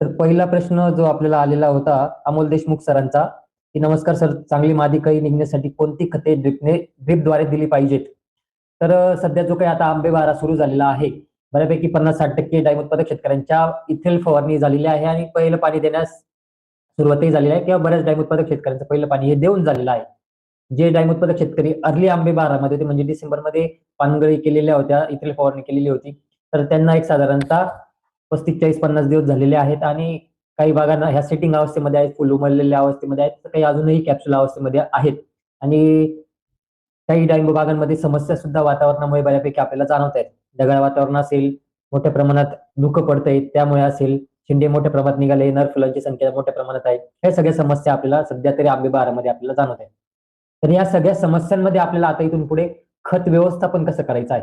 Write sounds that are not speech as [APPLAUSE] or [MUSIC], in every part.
तर पहिला प्रश्न जो आपल्याला आलेला होता अमोल देशमुख सरांचा की नमस्कार सर चांगली मादी कळी निघण्यासाठी कोणती खते ड्रिपने ड्रिपद्वारे दिली पाहिजेत? तर सध्या जो काही आता आंबे बारा सुरू झालेला आहे बऱ्यापैकी पन्नास साठ टक्के डाळिंब उत्पादक शेतकऱ्यांच्या इथेल फवारणी झालेली आहे आणि पहिलं पाणी देण्यास सुरुवातही झालेली आहे किंवा बऱ्याच डाळिंब उत्पादक शेतकऱ्यांचं पहिलं पाणी हे देऊन झालेलं आहे. जे डाळिंब उत्पादक शेतकरी अर्ली आंबे बारामध्ये होते म्हणजे डिसेंबरमध्ये पानगळी केलेल्या होत्या इथेल फवारणी केलेली होती. तर त्यांना एक साधारणतः पस्तीस चाळीस पन्नास दिवस झालेले आहेत आणि काही भागांना ह्या सेटिंग अवस्थेमध्ये आहेत फुल उमरलेल्या अवस्थेमध्ये आहेत तर काही अजूनही कॅप्सूल अवस्थेमध्ये आहेत. आणि काही डाळिंब भागांमध्ये समस्या सुद्धा वातावरणामुळे बऱ्यापैकी आपल्याला जाणवत आहेत. ढगाळ वातावरण असेल मोठ्या प्रमाणात धुकं पडतंय त्यामुळे असेल शिंदे मोठ्या प्रमाणात निघाले नर फुलांची संख्या मोठ्या प्रमाणात आहे. ह्या सगळ्या समस्या आपल्याला सध्या तरी आंबे बारामध्ये आपल्याला जाणवत आहेत. तर या सगळ्या समस्यांमध्ये आपल्याला आता इथून पुढे खत व्यवस्थापन कसं करायचं आहे?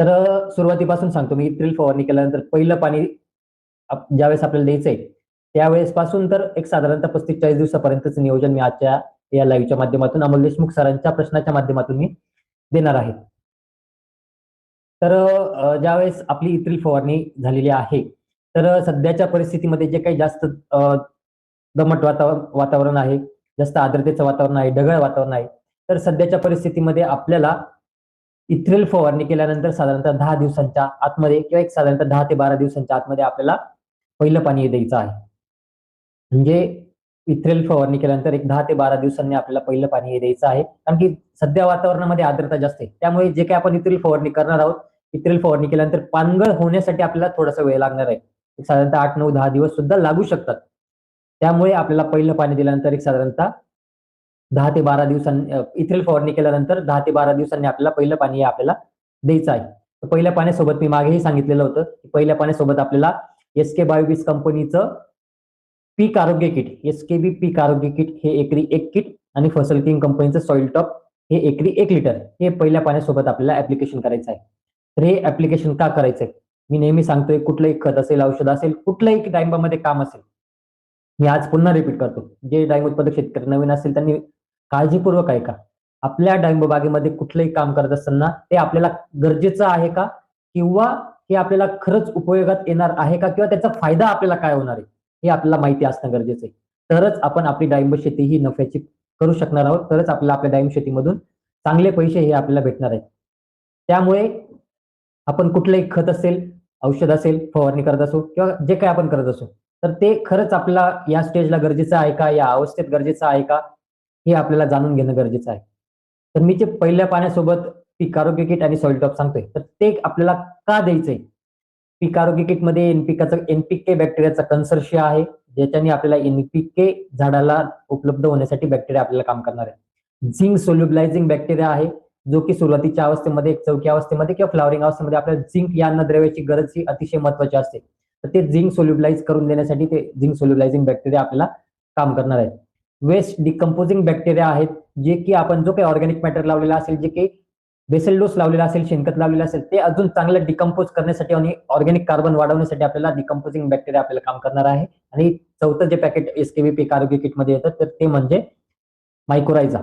तर सुरुवातीपासून सांगतो मी इथ्रिल फवारणी केल्यानंतर पहिलं पाणी ज्यावेळेस आपल्याला द्यायचंय त्यावेळेस पासून तर एक साधारणतः पस्तीस चाळीस दिवसापर्यंतच नियोजन मी आजच्या या लाईव्हच्या माध्यमातून अमोल देशमुख सरांच्या प्रश्नाच्या माध्यमातून मी देणार आहे. तर ज्यावेळेस आपली इथ्रिल फवारणी झालेली आहे तर सध्याच्या परिस्थितीमध्ये जे काही जास्त दमट वातावरण वातावरण आहे जास्त आर्द्रतेचं वातावरण आहे ढगाळ वातावरण आहे तर सध्याच्या परिस्थितीमध्ये आपल्याला इथ्रेल फवारणी केल्यानंतर साधारणतः दहा दिवसांच्या आतमध्ये किंवा एक साधारणतः दहा ते बारा दिवसांच्या आतमध्ये आपल्याला पहिलं पाणी द्यायचं आहे. म्हणजे इथ्रेल फवारणी केल्यानंतर एक दहा ते बारा दिवसांनी आपल्याला पहिलं पाणी हे द्यायचं आहे. कारण की सध्या वातावरणामध्ये आर्द्रता जास्त आहे. त्यामुळे जे काही आपण इथ्रेल फवारणी करणार आहोत इथ्रेल फवारणी केल्यानंतर पानगळ होण्यासाठी आपल्याला थोडासा वेळ लागणार आहे. एक साधारणतः आठ नऊ दहा दिवस सुद्धा लागू शकतात. त्यामुळे आपल्याला पहिलं पाणी दिल्यानंतर एक साधारणतः दहा ते बारा दिवसांनी इथेल फवारणी केल्यानंतर दहा ते बारा दिवसांनी आपल्याला पहिलं पाणी हे आपल्याला द्यायचं आहे. तर पहिल्या पाण्यासोबत मी मागेही सांगितलेलं होतं की पहिल्या पाण्यासोबत आपल्याला एस के बायोबीज कंपनीचं पीक आरोग्य किट एस के बी पीक आरोग्य किट हे एकरी एक किट आणि फसल किंग कंपनीचं सॉइल टॉप हे एकरी एक लिटर हे पहिल्या पाण्यासोबत आपल्याला ऍप्लिकेशन करायचं आहे. तर हे ऍप्लिकेशन का करायचंय मी नेहमी सांगतोय कुठलंही खत असेल औषध असेल कुठल्याही डाळिंबामध्ये काम असेल. मी आज पुन्हा रिपीट करतो. जे डाळिंब उत्पादक शेतकरी नवीन असेल त्यांनी काळजीपूर्वक ऐका. आपल्या डाळिंब बागेमध्ये कुठलंही काम करत असताना ते आपल्याला गरजेचं आहे का? किंवा हे आपल्याला खरंच उपयोगात येणार आहे का? किंवा त्याचा फायदा आपल्याला काय होणार आहे? हे आपल्याला माहिती असणं गरजेचं आहे. तरच आपण आपली डाळिंब शेती ही नफ्याची करू शकणार आहोत. तरच आपल्याला आपल्या डाळिंब शेतीमधून चांगले पैसे हे आपल्याला भेटणार आहेत. त्यामुळे आपण कुठलंही खत असेल औषध असेल फवारणी करत असो किंवा जे काय आपण करत असो तर ते खरंच आपल्याला या स्टेजला गरजेचं आहे का? या अवस्थेत गरजेचं आहे का? हे आपल्याला जाणून घेणं गरजेचं आहे. तर मी जे पहिल्या पाण्यासोबत पीक आरोग्य किट आणि सॉइल टॉप सांगतोय. तर ते आपल्याला का द्यायचंय? पीक आरोग्य किटमध्ये एनपिकाचा एनपीके बॅक्टेरियाचा कन्सर्श आहे ज्याच्याने आपल्याला एनपीके झाडाला उपलब्ध होण्यासाठी बॅक्टेरिया आपल्याला काम करणार आहे. झिंक सोल्युबलायझिंग बॅक्टेरिया आहे जो की सुरुवातीच्या अवस्थेमध्ये चौकी अवस्थेमध्ये किंवा फ्लावरिंग अवस्थेमध्ये आपल्याला झिंक या अन्नद्रव्याची गरज ही अतिशय महत्वाची असते. तर ते झिंक सोल्युबलाइज करून देण्यासाठी ते झिंक सोल्युबलायझिंग बॅक्टेरिया आपल्याला काम करणार आहेत. वेस्ट डिकम्पोजिंग बॅक्टेरिया आहेत जे की आपण जो काही ऑर्गॅनिक मॅटर लावलेला असेल जे काही बेसल डोस लावलेला असेल शेणखत लावलेलं असेल ते अजून चांगलं डिकम्पोज करण्यासाठी आणि ऑर्गॅनिक कार्बन वाढवण्यासाठी आपल्याला डिकम्पोजिंग बॅक्टेरिया आपल्याला काम करणार आहे. आणि चौथं जे पॅकेट एसकेबी पीक आरोग्य किटमध्ये येतं तर ते म्हणजे मायकोरायझा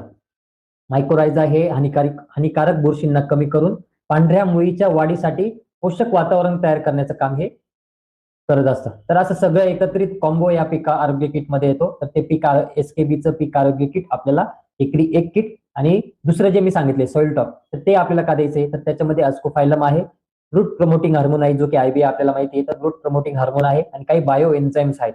मायकोरायझा हे हानिकारक हानिकारक बुरशींना कमी करून पांढऱ्या मुळीच्या वाढीसाठी पोषक वातावरण तयार करण्याचं काम हे करत असतं. तर असं सगळं एकत्रित कॉम्बो या पीक आरोग्य किटमध्ये येतो. तर ते पीक एसकेबीचं पीक आरोग्य किट आपल्याला एकरी एक किट आणि दुसरं जे मी सांगितले सॉइल टॉप तर ते आपल्याला का द्यायचंय तर त्याच्यामध्ये अस्कोफायलम आहे रूट प्रमोटिंग हार्मोन आहे जो की आयबी आपल्याला माहिती आहे. तर रूट प्रमोटिंग हार्मोन आहे आणि काही बायो एन्झाईम्स आहेत.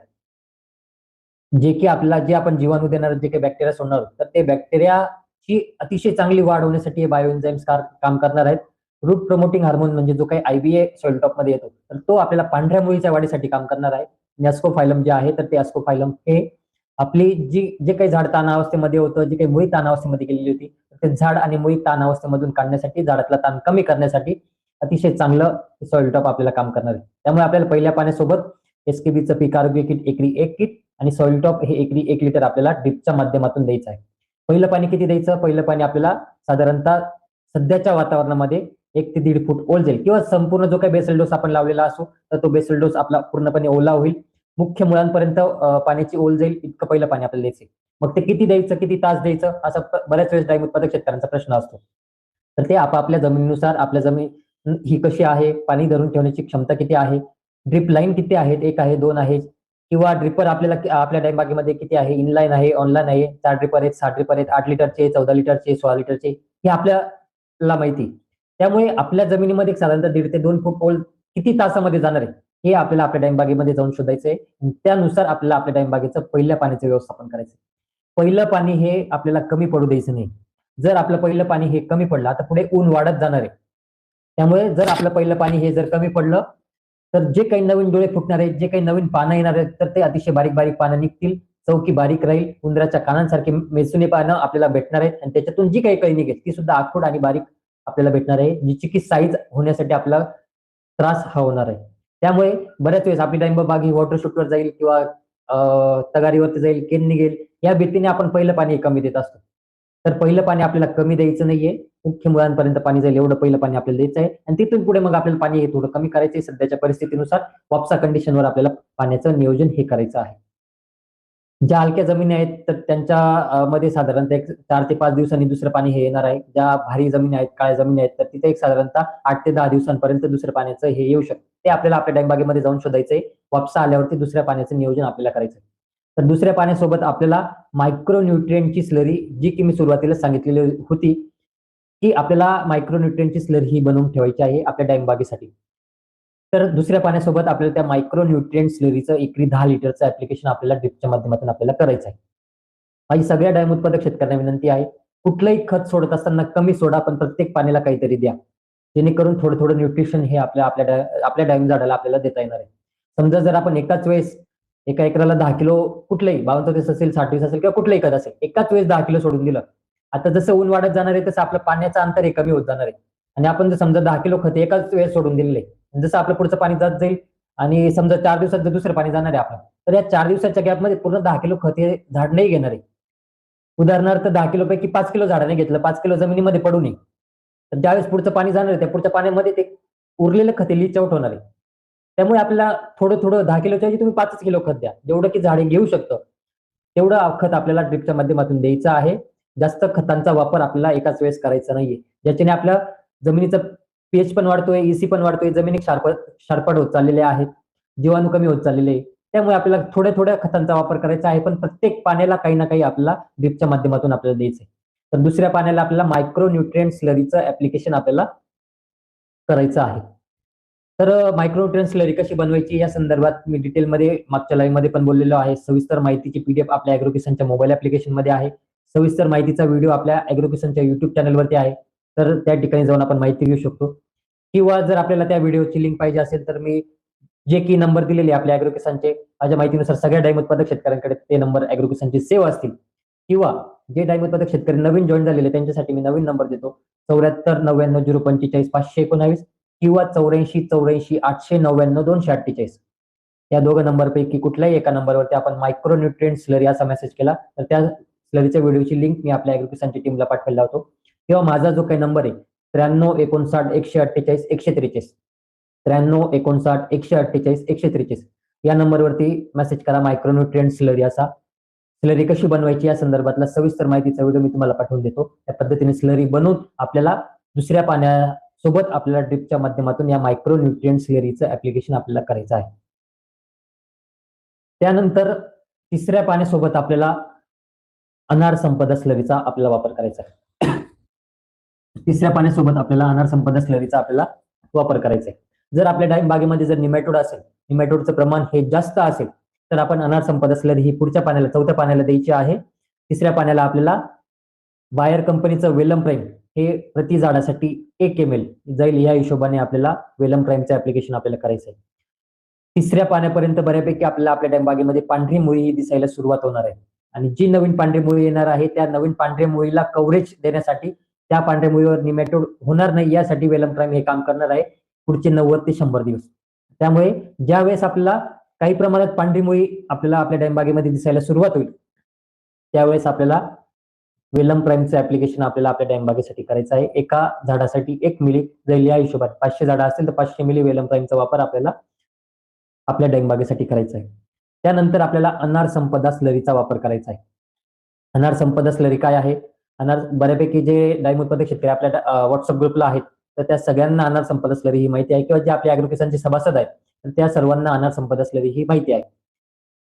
जे की आपल्याला जे आपण जीवाणू देणार जे काही बॅक्टेरिया सोडणार तर ते बॅक्टेरियाची अतिशय चांगली वाढ होण्यासाठी हे बायो एन्झाईम्स काम करणार आहेत. रूट प्रमोटिंग हार्मोन म्हणजे जो काही आयबीए सॉइल टॉपमध्ये येतो तर तो आपल्याला पांढऱ्या मुळीच्या वाढीसाठी काम करणार आहे. नॅस्को फायलम जे आहे तर ते अस्कोफायलम हे आपली जी जे काही झाड ताण अवस्थेमध्ये होतं जे काही मुळी ताण अवस्थेमध्ये गेलेली होती ते झाड आणि मुळी ताण अवस्थेमधून काढण्यासाठी झाडातला ताण कमी करण्यासाठी अतिशय चांगलं सॉइल टॉप आपल्याला काम करणार आहे. त्यामुळे आपल्याला पहिल्या पाण्यासोबत एसकेबीचं पीक आरोग्य किट एकरी एक किट आणि सॉइल टॉप हे एकरी एक लिटर आपल्याला ड्रिपच्या माध्यमातून द्यायचं आहे. पहिलं पाणी किती द्यायचं? पहिलं पाणी आपल्याला साधारणतः सध्याच्या वातावरणामध्ये एक ते दीड फूट ओल जाईल. किंवा संपूर्ण जो काही बेसल डोस आपण लावलेला असो तर तो बेसल डोस आपला पूर्णपणे ओला होईल. मुख्य मुळांपर्यंत पाण्याची ओल जाईल. इतकं पहिलं पाणी आपल्याला द्यायचं मग ते किती द्यायचं किती तास द्यायचं असा बऱ्याच वेळेस डाळिंब उत्पादक शेतकऱ्यांचा प्रश्न असतो. तर ते आपापल्या जमिनीनुसार आपल्या जमीन ही कशी आहे पाणी धरून ठेवण्याची क्षमता किती आहे ड्रिप लाईन किती आहेत एक आहे दोन आहे किंवा ड्रिपर आपल्याला आपल्या डाळिंब बागेमध्ये किती आहे इनलाईन आहे ऑनलाईन आहे चार ड्रिपर आहेत सात ड्रिपर आहेत आठ लिटरचे चौदा लिटरचे सोळा लिटरचे हे आपल्याला माहिती. त्यामुळे आपल्या जमिनीमध्ये साधारणतः दीड ते दोन फूट ओल किती तासामध्ये जाणार आहे हे आपल्याला आपल्या डाळिंब जाऊन शोधायचं आहे. त्यानुसार आपल्याला आपल्या डाळिंब पहिल्या पाण्याचं व्यवस्थापन करायचं पहिलं पाणी हे आपल्याला कमी पडू द्यायचं नाही. जर आपलं पहिलं पाणी हे कमी पडलं आता पुढे ऊन वाढत जाणार आहे. त्यामुळे जर आपलं पहिलं पाणी हे जर कमी पडलं तर जे काही नवीन डोळे फुटणार आहेत जे काही नवीन पानं येणार आहेत तर ते अतिशय बारीक बारीक पानं निघतील चौकी बारीक राहील उंदराच्या कानांसारखी मेसुने पानं आपल्याला भेटणार आहेत. आणि त्याच्यातून जी काही कळी निघेल ती सुद्धा आखूड आणि बारीक आपल्याला भेटणार आहे जिची की साईज होण्यासाठी आपला त्रास हा होणार आहे. त्यामुळे बऱ्याच वेळेस आपली डाळिंब बाग ही वॉटर शूटवर जाईल किंवा तगारीवरती जाईल केन निघेल या भीतीने आपण पहिलं पाणी कमी देत असतो. तर पहिलं पाणी आपल्याला कमी द्यायचं नाहीये. मुख्य मुळांपर्यंत पाणी जाईल एवढं पहिलं पाणी आपल्याला द्यायचं आहे. आणि तिथून पुढे मग आपल्याला पाणी हे थोडं कमी करायचं आहे. सध्याच्या परिस्थितीनुसार वापसा कंडिशनवर आपल्याला पाण्याचं नियोजन हे करायचं आहे. ज्या हलक्या जमिनी आहेत तर त्यांच्या मध्ये साधारणतः एक चार ते पाच दिवसांनी दुसरं पाणी हे येणार आहे. ज्या भारी जमिनी आहेत काळ्या जमिनी आहेत तर तिथे एक साधारणतः आठ ते दहा दिवसांपर्यंत दुसरं पाण्याचं हे येऊ शकतं. ते आपल्याला आपल्या डँगबागेमध्ये जाऊन शोधायचंय. वापसा आल्यावरती दुसऱ्या पाण्याचं नियोजन आपल्याला करायचं तर दुसऱ्या पाण्यासोबत आपल्याला मायक्रोन्यूट्रिएंटची स्लरी जी की मी सुरुवातीला सांगितलेली होती की आपल्याला मायक्रोन्यूट्रिएंटची स्लरी ही बनवून ठेवायची आहे आपल्या डाळिंबागेसाठी तर दुसऱ्या पाण्यासोबत आपल्याला त्या मायक्रो न्यूट्रियंट स्लरीचं एकरी दहा लिटरचं ऍप्लिकेशन आपल्याला ड्रिपच्या माध्यमातून आपल्याला करायचं आहे. माझी सगळ्या डायम उत्पादक शेतकऱ्यांना विनंती आहे. कुठलंही खत सोडत असताना कमी सोडा पण प्रत्येक पाण्याला काहीतरी द्या. जेणेकरून थोडं थोडं न्यूट्रिशन हे आपल्या आपल्या आपल्या डायम झाडाला आपल्याला देता येणार आहे. समजा जर आपण एकाच वेळेस एका एकराला दहा किलो कुठलंही बावन्न असेल साठ असेल किंवा कुठलंही खत असेल एकाच वेळेस दहा किलो सोडून दिलं आता जसं ऊन वाढत जाणार आहे तसं आपलं पाण्याचं अंतर हे कमी होत जाणार आहे. आणि आपण जर समजा दहा किलो खत एकाच वेळेस सोडून दिलेलं आहे जसं आपलं पुढचं पाणी जात जाईल आणि समजा चार दिवसात जर दुसरं पाणी जाणार आहे आपलं तर या चार दिवसाच्या गॅपमध्ये पूर्ण दहा किलो खत हे झाड नाही घेणार आहे. उदाहरणार्थ दहा किलो पैकी पाच किलो झाडाने घेतलं पाच किलो जमिनीमध्ये पडू नये. तर ज्यावेळेस पुढचं पाणी जाणार आहे त्या पुढच्या पाण्यामध्ये ते उरलेलं खत लिचआउट होणार आहे. त्यामुळे आपल्याला थोडं थोडं दहा किलोच्या ऐवजी तुम्ही पाचच किलो खत द्या. जेवढं की झाडे घेऊ शकतं तेवढं खत आपल्याला ड्रिपच्या माध्यमातून द्यायचं आहे. जास्त खतांचा वापर आपल्याला एकाच वेळेस करायचा नाहीये. ज्याच्याने आपल्या जमिनीचं पीएच पण वाढतोय ईसी पण वाढतोय जमिनी शार्पट शार्पट होत चाललेले आहेत जीवाणू कमी होत चाललेले आहे त्यामुळे आपल्याला थोड्या थोड्या खतांचा वापर करायचा आहे पण प्रत्येक पाण्याला काही ना काही आपल्याला ड्रिपच्या माध्यमातून आपल्याला द्यायचंय. तर दुसऱ्या पाण्याला आपल्याला मायक्रो न्यूट्रिएंट स्लरीचं ऍप्लिकेशन आपल्याला करायचं आहे. तर मायक्रो न्यूट्रिएंट स्लरी कशी बनवायची या संदर्भात मी डिटेलमध्ये मागच्या लाईव्हमध्ये पण बोललेलो आहे. सविस्तर माहितीची पीडीएफ आपल्या ऍग्रोकेशनच्या मोबाईल ऍप्लिकेशनमध्ये आहे. सविस्तर माहितीचा व्हिडिओ आपल्या अॅग्रोकिसनच्या युट्यूब चॅनलवरती आहे. तर त्या ठिकाणी जाऊन आपण माहिती घेऊ शकतो. किंवा जर आपल्याला त्या व्हिडिओची लिंक पाहिजे असेल तर मी जे की नंबर दिलेले आपल्या अॅग्रोकिसनचे माझ्या माहितीनुसार सगळ्या डायम उत्पादक शेतकऱ्यांकडे ते नंबर अॅग्रोकिसनचे सेव्ह असतील. किंवा जे डायम उत्पादक शेतकरी नवीन जॉईन झालेले त्यांच्यासाठी मी नवीन नंबर देतो. चौऱ्याहत्तर नव्याण्णव झिरो पंचेचाळीस पाचशे एकोणावीस किंवा चौऱ्याऐंशी चौऱ्याऐंशी आठशे नव्याण्णव दोनशे अठ्ठेचाळीस. या दोघं नंबरपैकी कुठल्याही एका नंबरवरती आपण मायक्रो न्यूट्रिएंट स्लरी असा मेसेज केला. तर त्या स्लरीच्या व्हिडिओची लिंक मी आपल्या अॅग्रोकिसनच्या टीमला पाठवायला होतो किंवा माझा जो काही नंबर आहे त्र्याण्णव एकोणसाठ एकशे अठ्ठेचाळीस एकशे त्रेचाळीस. त्र्याण्णव एकोणसाठ एकशे अठ्ठेचाळीस एकशे त्रेचाळीस. या नंबरवरती मेसेज करा मायक्रोन्युट्रिएंट स्लरी असा. स्लरी कशी बनवायची या संदर्भातला सविस्तर माहितीचा व्हिडिओ मी तुम्हाला पाठवून देतो. त्या पद्धतीने स्लरी बनवून आपल्याला दुसऱ्या पाण्यासोबत आपल्याला ड्रिपच्या माध्यमातून या मायक्रो न्यूट्रिएंट स्लरीचं ऍप्लिकेशन आपल्याला करायचं आहे. त्यानंतर तिसऱ्या पाण्यासोबत आपल्याला अनार संपदा स्लरीचा आपल्याला वापर करायचा आहे. तिसऱ्या पाण्यासोबत आपल्याला अनार संपदा स्लरीचा आपल्याला वापर करायचा आहे. जर आपल्या डाळिंब बागेमध्ये जर निमॅटोड असेल निमॅटोडचं प्रमाण हे जास्त असेल तर आपण अनार संपदा स्लरी ही पुढच्या पाण्याला चौथ्या पाण्याला द्यायची आहे. तिसऱ्या पाण्याला आपल्याला वायर कंपनीचं वेलम प्राईम हे प्रति झाडासाठी एक एम एल जाईल या हिशोबाने आपल्याला वेलम प्राईमचं ऍप्लिकेशन आपल्याला करायचं आहे. तिसऱ्या पाण्यापर्यंत बऱ्यापैकी आपल्याला आपल्या डाळिंब बागेमध्ये पांढरी मुळी ही दिसायला सुरुवात होणार आहे. आणि जी नवीन पांढरी मुळी येणार आहे त्या नवीन पांढऱ्या मुळीला कव्हरेज देण्यासाठी त्या पांढऱ्या मुळीवर निमॅटोड होणार नाही यासाठी वेलम प्राईम हे काम करणार आहे पुढचे नव्वद ते शंभर दिवस. त्यामुळे ज्या वेळेस आपल्याला काही प्रमाणात पांढरी मुळी आपल्याला आपल्या डाळिंबागेमध्ये दिसायला सुरुवात होईल त्यावेळेस आपल्याला वेलम प्राईमचं ऍप्लिकेशन आपल्याला आपल्या डाळिंबागेसाठी करायचं आहे. एका झाडासाठी एक मिली जर या हिशोबात पाचशे झाडं असतील तर पाचशे मिली वेलम प्राईमचा वापर आपल्याला आपल्या डाळिंबागेसाठी करायचा आहे. त्यानंतर आपल्याला अनार संपदा स्लरीचा वापर करायचा आहे. अनार संपदा स्लरी काय आहे? अनार बऱ्यापैकी जे डाळिंब उत्पादक शेतकरी आपल्या व्हॉट्सअप ग्रुपला आहेत तर त्या सगळ्यांना अनार संपत असलेली ही माहिती आहे किंवा जे आपल्या अॅग्रोकिसानचे सभासद आहेत तर त्या सर्वांना अनार संपत असलेली ही माहिती आहे.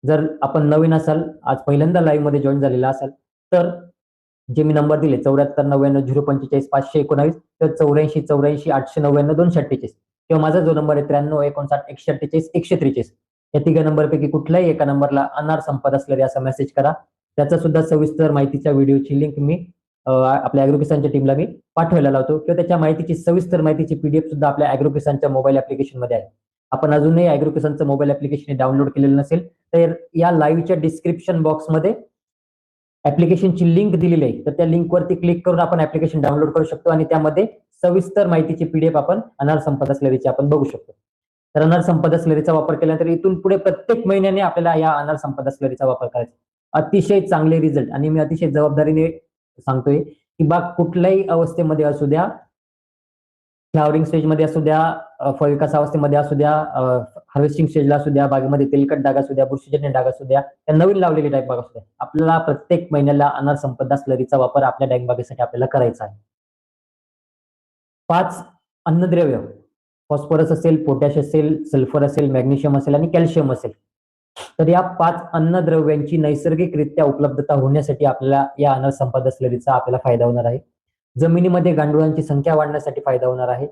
जर आपण नवीन असाल आज पहिल्यांदा लाईव्हमध्ये जॉईन झालेला असाल तर जे मी नंबर दिले चौऱ्याहत्तर नव्याण्णव झिरो पंचेचाळीस पाचशे एकोणावीस तर चौऱ्याऐंशी चौऱ्याऐंशी आठशे नव्याण्णव दोनशे अठ्ठेचाळीस किंवा माझा जो नंबर आहे त्र्याण्णव एकोणसाठ एकशे अठ्ठेचाळीस एकशे त्रेचाळीस या तिघा नंबरपैकी कुठल्याही एका नंबरला अनार संपत असलेली असा मेसेज करा. त्याचा सुद्धा सविस्तर माहितीच्या व्हिडिओची लिंक मी आपल्या अॅग्रोकिसानच्या टीमला मी पाठवायला लावतो. किंवा त्याच्या माहितीची सविस्तर माहितीची पीडीएफ सुद्धा आपल्या अॅग्रोकिसानच्या मोबाईल ऍप्लिकेशनमध्ये आहे. आपण अजूनही अॅग्रोकिसानचं मोबाईल ऍप्लिकेशन डाउनलोड केलेलं नसेल तर या लाईव्हच्या डिस्क्रिप्शन बॉक्समध्ये ऍप्लिकेशनची लिंक दिलेली आहे. तर त्या लिंकवरती क्लिक करून आपण ऍप्लिकेशन डाउनलोड करू शकतो आणि त्यामध्ये सविस्तर माहितीची पीडीएफ आपण अनार संपदा स्लरीची आपण बघू शकतो. तर अनार संपदा स्लरीचा वापर केल्यानंतर इथून पुढे प्रत्येक महिन्याने आपल्याला या अनार संपदा स्लरीचा वापर करायचा अतिशय चांगले रिझल्ट आणि मी अतिशय जबाबदारीने सांगतोय की बाग कुठल्याही अवस्थेमध्ये असू द्या फ्लावरिंग स्टेजमध्ये असू द्या फळविकास अवस्थेमध्ये असू द्या हार्वेस्टिंग स्टेजला असू द्या बागेमध्ये तेलकट डाग असू द्या बुरशीजन्य डाग असू द्या त्या नवीन लावलेली डाग बाग असू द्या आपल्याला प्रत्येक महिन्याला अनार संपदा स्लरीचा वापर आपल्या डाग बागेसाठी आपल्याला करायचा आहे. पाच अन्नद्रव्य फॉस्फरस असेल पोटॅश असेल सल्फर असेल मॅग्नेशियम असेल आणि कॅल्शियम असेल. तर या पाच अन्नद्रव्यांची नैसर्गिकरित्या उपलब्धता होण्यासाठी आपल्याला या अनार संपदा स्लरीचा आपल्याला फायदा होणार आहे. जमिनीमध्ये गांडुळांची संख्या वाढण्यासाठी फायदा होणार आहे.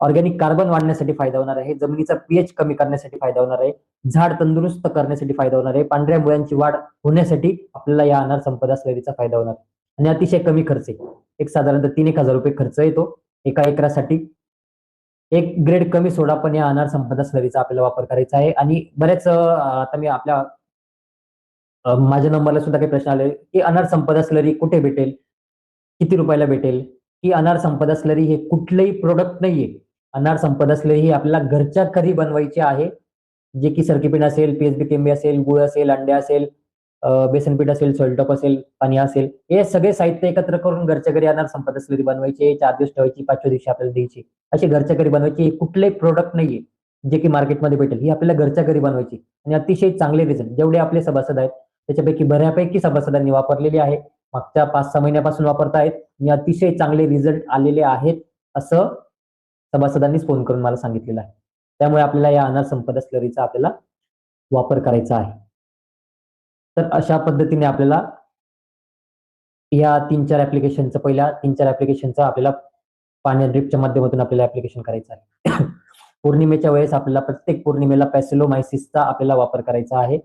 ऑर्गॅनिक कार्बन वाढण्यासाठी फायदा होणार आहे. जमिनीचा पीएच कमी करण्यासाठी फायदा होणार आहे. झाड तंदुरुस्त करण्यासाठी फायदा होणार आहे. पांढऱ्या मुळ्यांची वाढ होण्यासाठी आपल्याला या अनार संपदा स्लरीचा फायदा होणार आणि अतिशय कमी खर्च आहे. एक साधारणतः तीन एक हजार रुपये खर्च येतो. एका एकरासाठी एक ग्रेड कमी सोडा पण या अनार संपदा स्लरीचा आपल्याला वापर करायचा आहे. आणि बऱ्याच आता मी आपल्या माझ्या नंबरला सुद्धा काही प्रश्न आले. की अनार संपदा स्लरी कुठे भेटेल? किती रुपयाला भेटेल? की अनार संपदा स्लरी हे कुठलंही प्रोडक्ट नाहीये. अनार संपदा स्लरी ही आपल्याला घरच्या घरी बनवायची आहे. जे की सर्किपिन असेल पीएचबी केंबी असेल गुळ असेल अंडे असेल बेसन पीठ असेल सोलटॉप असेल पाणी असेल हे सगळे साहित्य एकत्र करून घरच्या घरी अनार संपदा स्लरी बनवायची चार दिवस ठेवायची पाचव्या दिवशी आपल्याला द्यायची. अशी घरच्या घरी बनवायची हे कुठलेही प्रोडक्ट नाहीये जे की मार्केटमध्ये भेटेल ही आपल्याला घरच्या घरी बनवायची. आणि अतिशय चांगले रिझल्ट जेवढे आपले सभासद आहेत त्याच्यापैकी बऱ्यापैकी सभासदांनी वापरलेली आहे मागच्या पाच सहा महिन्यापासून वापरतायत आणि अतिशय चांगले रिझल्ट आलेले आहेत असं सभासदांनीच फोन करून मला सांगितलेलं आहे. त्यामुळे आपल्याला या अनार संपदा स्लरीचा आपल्याला वापर करायचा आहे. तर अशा पद्धतीने आपल्याला या तीन चार ऍप्लिकेशनचं पहिल्या तीन चार ऍप्लिकेशनचं आपल्याला पाण्या ड्रिपच्या माध्यमातून आपल्याला ऍप्लिकेशन करायचं आहे. [COUGHS] पौर्णिमेच्या वेळेस आपल्याला प्रत्येक पौर्णिमेला पॅसिलोमायसिसचा आपल्याला वापर करायचा आहे.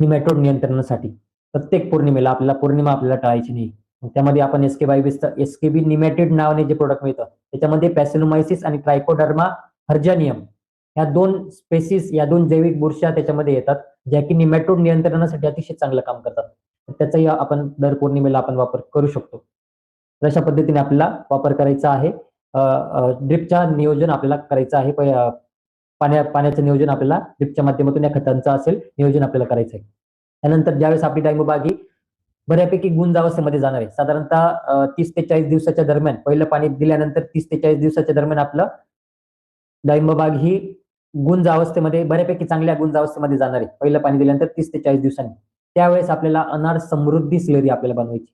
निमॅटोड नियंत्रणासाठी. प्रत्येक पौर्णिमेला आपल्याला पौर्णिमा आपल्याला टाळायची नाही. त्यामध्ये आपण एसके बायबीसचं एसकेबी निमॅटेड नावाने जे प्रोडक्ट मिळतं त्याच्यामध्ये पॅसिलोमायसिस आणि ट्रायकोडर्मा हर्जानियम ह्या दोन स्पेसिस या दोन जैविक बुरशा त्याच्यामध्ये येतात. ज्या की निमॅटोड नियंत्रणासाठी अतिशय चांगलं काम करतात. त्याचाही आपण दर पौर्णिमेला आपण वापर करू शकतो. अशा पद्धतीने आपल्याला वापर करायचा आहे. ड्रिपच्या नियोजन आपल्याला करायचं आहे. पाण्या पाण्याचं नियोजन आपल्याला ड्रिपच्या माध्यमातून या खतांचं असेल नियोजन आपल्याला करायचं आहे. त्यानंतर ज्यावेळेस आपली डाळिंबबाग ही बऱ्यापैकी गुंजावस्थेमध्ये जाणार आहे. साधारणतः तीस ते चाळीस दिवसाच्या दरम्यान पहिलं पाणी दिल्यानंतर तीस ते चाळीस दिवसाच्या दरम्यान आपलं डाळिंबबाग ही गुंज अवस्थेमध्ये बऱ्यापैकी चांगल्या गुंज अवस्थेमध्ये जाणार आहे. पहिलं पाणी दिल्यानंतर तीस ते चाळीस दिवसांनी. त्यावेळेस आपल्याला अनार समृद्धी स्लरी आपल्याला बनवायची.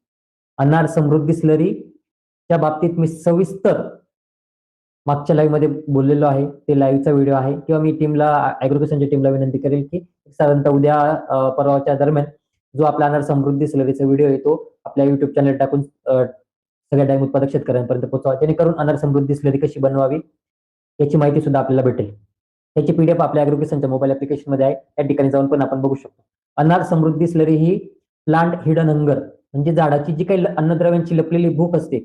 अनार समृद्धी स्लरी च्या बाबतीत मी सविस्तर मागच्या लाईव्हमध्ये बोललेलो आहे. ते लाईव्हचा व्हिडिओ आहे. किंवा मी टीमला अॅग्रोकेशनच्या टीमला विनंती करेल की साधारणतः उद्या परवाच्या दरम्यान जो आपला अनार समृद्धी स्लरीचा व्हिडिओ येतो आपल्या युट्यूब चॅनल टाकून सगळ्या डाळिंब उत्पादक शेतकऱ्यांपर्यंत पोहोचवा. जेणेकरून अनार समृद्धी स्लरी कशी बनवावी याची माहिती सुद्धा आपल्याला भेटेल. त्याची पीडीएफ आपल्या अॅग्रोकेशनच्या मोबाईल ऍप्लिकेशनमध्ये आहे. त्या ठिकाणी जाऊन पण आपण बघू शकतो. अनार समृद्धी स्लरी ही प्लांट हिडन हंगर म्हणजे झाडाची जी काही अन्नद्रव्यांची लपलेली भूक असते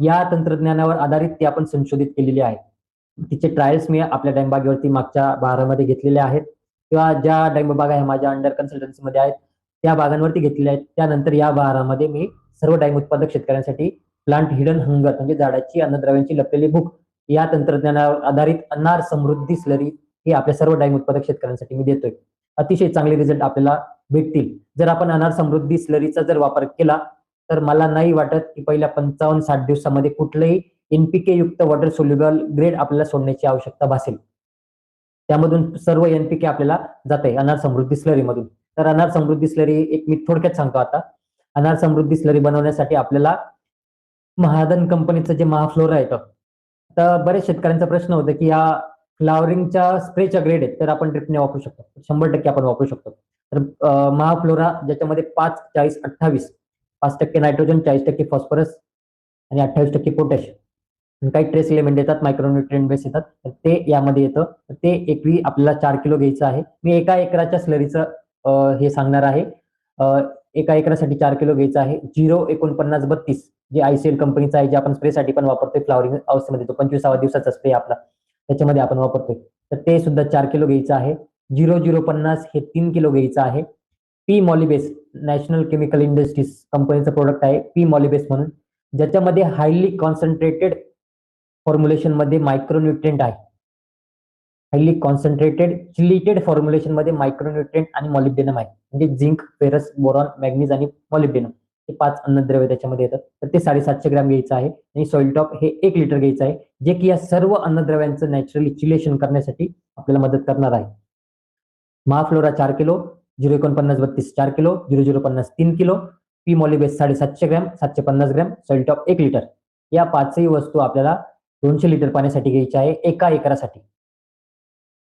या तंत्रज्ञानावर आधारित ती आपण संशोधित केलेली आहे. तिचे ट्रायल्स मी आपल्या डाळिंबागेवरती मागच्या भारामध्ये घेतलेले आहेत. किंवा ज्या डाळिंब आहे माझ्या अंडर कन्सल्टन्सीमध्ये आहेत त्या बागांवरती घेतलेल्या आहेत. त्यानंतर या बहारामध्ये मी सर्व डाळिंब उत्पादक शेतकऱ्यांसाठी प्लांट हिडन हंगर म्हणजे झाडाची अन्नद्रव्यांची लपलेली भूक या तंत्रज्ञानावर आधारित अनार समृद्धी स्लरी हे आपल्या सर्व डाळिंब उत्पादक शेतकऱ्यांसाठी मी देतोय. अतिशय चांगले रिझल्ट आपल्याला भेटतील. जर आपण अनार समृद्धी स्लरीचा जर वापर केला तर मला नाही वाटत की पहिल्या पंचावन्न साठ दिवसामध्ये कुठलंही एनपीके युक्त वॉटर सोल्युबल ग्रेड आपल्याला सोडण्याची आवश्यकता भासेल. त्यामधून सर्व एनपीके आपल्याला जाते अनार समृद्धी स्लरी मधून. तर अनार समृद्धी स्लरी एक मी थोडक्यात सांगतो आता. अनार समृद्धी स्लरी बनवण्यासाठी आपल्याला महादन कंपनीचं जे महाफ्लोरा येतं तर बरेच शेतकऱ्यांचा प्रश्न होता की या फ्लावरिंगच्या स्प्रेच्या ग्रेड आहेत तर आपण ड्रिपने वापरू शकतो. शंभर टक्के आपण वापरू शकतो. तर महाफ्लोरा ज्याच्यामध्ये पाच चाळीस अठ्ठावीस पाच टक्के नायट्रोजन चाळीस टक्के फॉस्फरस आणि अठ्ठावीस टक्के पोटॅश काही ट्रेस इलेमेंट येतात मायक्रोन्युट्रिएंट बेस येतात. तर ते यामध्ये येतं. तर ते एकवी आपल्याला चार किलो घ्यायचं आहे. मी एका एकराच्या स्लरीचं हे सांगणार आहे. एका एकरासाठी चार किलो घ्यायचं आहे. झिरो एकोणपन्नास बत्तीस जे आयसीएल कंपनीचा आहे जे आपण स्प्रेसाठी पण वापरतोय फ्लावरिंग अवस्थेमध्ये तो पंचवीसावा दिवसाचा स्प्रे आपला. त्याच्यामध्ये आपण वापरतोय. तर ते सुद्धा चार किलो घ्यायचं आहे. झिरो झिरो पन्नास हे तीन किलो घ्यायचं आहे. P Molybase National Chemical Industries कंपनीचं प्रोडक्ट आहे. पी मॉलिबेस म्हणून. ज्याच्यामध्ये हायली कॉन्सन्ट्रेटेड फॉर्म्युलेशनमध्ये मायक्रोन्युट्रिएंट आहे. हायली कॉन्सन्ट्रेटेड चिलिटेड फॉर्म्युलेशनमध्ये मायक्रोन्युट्रिएंट आणि मॉलिब्डेनम आहे. म्हणजे झिंक फेरस बोरॉन मॅग्नीज आणि मॉलिब्डेनम हे पाच अन्नद्रव्य त्याच्यामध्ये येतात. तर ते साडेसातशे ग्रॅम घ्यायचं आहे. आणि सॉइल टॉप हे एक लिटर घ्यायचं आहे जे की या सर्व अन्नद्रव्यांचं नॅचरली चिलेशन करण्यासाठी आपल्याला मदत करणार आहे. महाफ्लोरा चार किलो झिरो एकोणपन्नास बत्तीस चार किलो झिरो झिरो पन्नास तीन किलो पी मॉलिबेस साडेसातशे ग्रॅम सातशे पन्नास ग्रॅम सॉइल टॉप एक लिटर या पाचही वस्तू आपल्याला दोनशे लिटर पाण्यासाठी घ्यायच्या आहे एका एकरासाठी.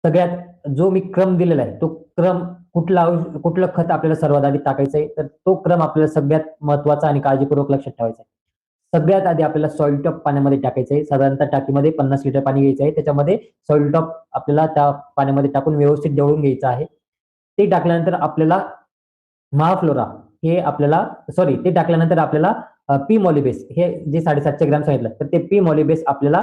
सगळ्यात जो मी क्रम दिलेला आहे तो क्रम कुठला कुठलं खत आपल्याला सर्वात आधी टाकायचं आहे तर तो क्रम आपल्याला सगळ्यात महत्त्वाचा आणि काळजीपूर्वक लक्षात ठेवायचा आहे. सगळ्यात आधी आपल्याला सॉइल टॉप पाण्यामध्ये टाकायचं आहे. साधारणतः टाकीमध्ये पन्नास लिटर पाणी घ्यायचं आहे. त्याच्यामध्ये सॉइल टॉप आपल्याला त्या पाण्यामध्ये टाकून व्यवस्थित ढवळून घ्यायचं आहे. ते टाकल्यानंतर आपल्याला महाफ्लोरा हे आपल्याला सॉरी ते टाकल्यानंतर आपल्याला पी मॉलिबेस हे जे साडेसातशे ग्रॅम सांगितलं तर ते पी मॉलिबेस आपल्याला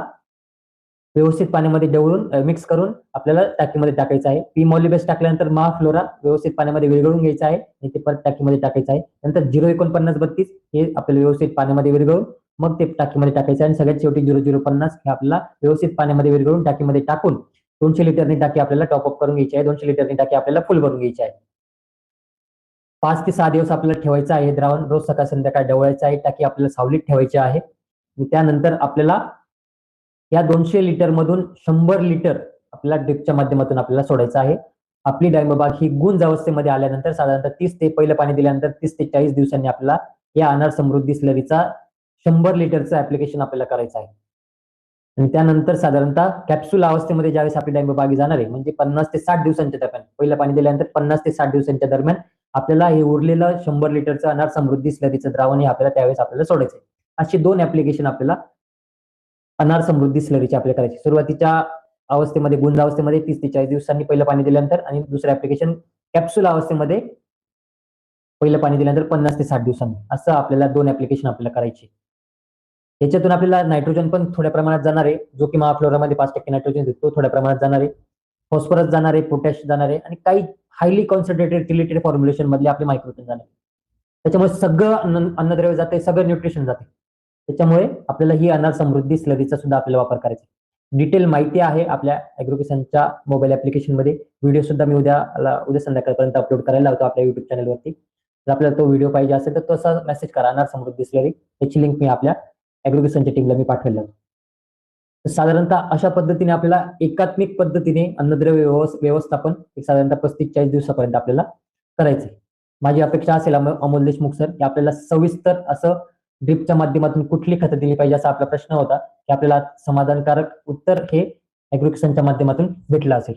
व्यवस्थित पाण्यामध्ये डवळून मिक्स करून आपल्याला टाकीमध्ये टाकायचं आहे. पी मॉलिबेस टाकल्यानंतर महाफ्लोरा व्यवस्थित पाण्यामध्ये विरघळून घ्यायचं आहे आणि ते परत टाकीमध्ये टाकायचं आहे. नंतर झिरो एकोणपन्नास बत्तीस हे आपल्याला व्यवस्थित पाण्यामध्ये विरघळून मग ते टाकीमध्ये टाकायचं आहे आणि सगळ्यात शेवटी झिरो झिरो पन्नास हे आपल्याला व्यवस्थित पाण्यामध्ये विरघळून टाकीमध्ये टाकून दोनशे लिटरनी टाकी आपल्याला टॉपअप करून घ्यायची आहे. दोनशे लिटरनी टाकी आपल्याला फुल भरून घ्यायची आहे. पाच ते सहा दिवस आपल्याला ठेवायचं आहे. द्रावण रोज सकाळ संध्याकाळ डवळायचं आहे. टाकी आपल्याला सावलीत ठेवायची आहे. त्यानंतर आपल्याला या दोनशे लिटर मधून शंभर लिटर आपल्याला ड्रिपच्या माध्यमातून आपल्याला सोडायचं आहे. आपली डाळिंबबाग ही गुंज अवस्थेमध्ये आल्यानंतर साधारणतः तीस ते पहिलं पाणी दिल्यानंतर तीस ते चाळीस दिवसांनी आपल्याला या अनार समृद्धी स्लरीचा शंभर लिटरचं ऍप्लिकेशन आपल्याला करायचं आहे. आणि त्यानंतर साधारणतः कॅप्सूल अवस्थेमध्ये ज्यावेळेस आपली डाळिंबबागी जाणार आहे म्हणजे पन्नास ते साठ दिवसांच्या दरम्यान पहिलं पाणी दिल्यानंतर पन्नास ते साठ दिवसांच्या दरम्यान आपल्याला हे उरलेलं शंभर लिटरचं अनार समृद्धी स्लरीचं द्रावण हे आपल्याला त्यावेळेस आपल्याला सोडायचं आहे. अशी दोन ऍप्लिकेशन आपल्याला अनार समृद्धी स्लरीची आपल्याला करायची सुरुवातीच्या अवस्थेमध्ये गुंज अवस्थेमध्ये तीस ते चाळीस दिवसांनी पहिलं पाणी दिल्यानंतर आणि दुसरं ऍप्लिकेशन कॅप्सूल अवस्थेमध्ये पहिलं पाणी दिल्यानंतर पन्नास ते साठ दिवसांनी. असं आपल्याला दोन ऍप्लिकेशन आपल्याला करायची याच्यातून आपल्याला नायट्रोजन पण थोड्या प्रमाणात जाणार आहे. जो की महाफ्लोरामध्ये पाच टक्के नायट्रोजन देतो थोड्या प्रमाणात जाणार आहे. फॉस्फरस जाणार आहे पोटॅश जाणार आहे आणि काही हायली कॉन्सन्ट्रेटेड रिलेटेड फॉर्म्युलेशन मधले आपले मायक्रोजन जाणार आहे. त्याच्यामुळे सगळं अन्न अन्नद्रव्य जाते सगळं न्यूट्रिशन जाते त्याच्यामुळे आपल्याला ही अनार समृद्धी स्लरीचा सुद्धा आपल्याला वापर करायचा डिटेल माहिती आहे आपल्या ॲग्रोकेशनच्या मोबाईल ऍप्लिकेशनमध्ये व्हिडिओ सुद्धा मी उद्या उद्या संध्याकाळपर्यंत अपलोड करायला लावतो आपल्या युट्यूब चॅनलवरती जर आपल्याला तो व्हिडिओ पाहिजे असेल तर तसा मेसेज करा अनार समृद्धी स्लरी त्याची लिंक मी आपल्या ॲग्रोकेशनच्या टीमला मी पाठवलेलं साधारणतः अशा पद्धतीने आपल्याला एकात्मिक पद्धतीने अन्नद्रव्य व्यवस्थापन एक साधारणतः पस्तीस चाळीस दिवसापर्यंत आपल्याला करायचंय. माझी अपेक्षा असेल अमोल देशमुख सर की आपल्याला सविस्तर असं ड्रिपच्या माध्यमातून कुठली खतं दिली पाहिजे असा आपला प्रश्न होता की आपल्याला समाधानकारक उत्तर हे ॲग्रिकेशनच्या माध्यमातून भेटलं असेल.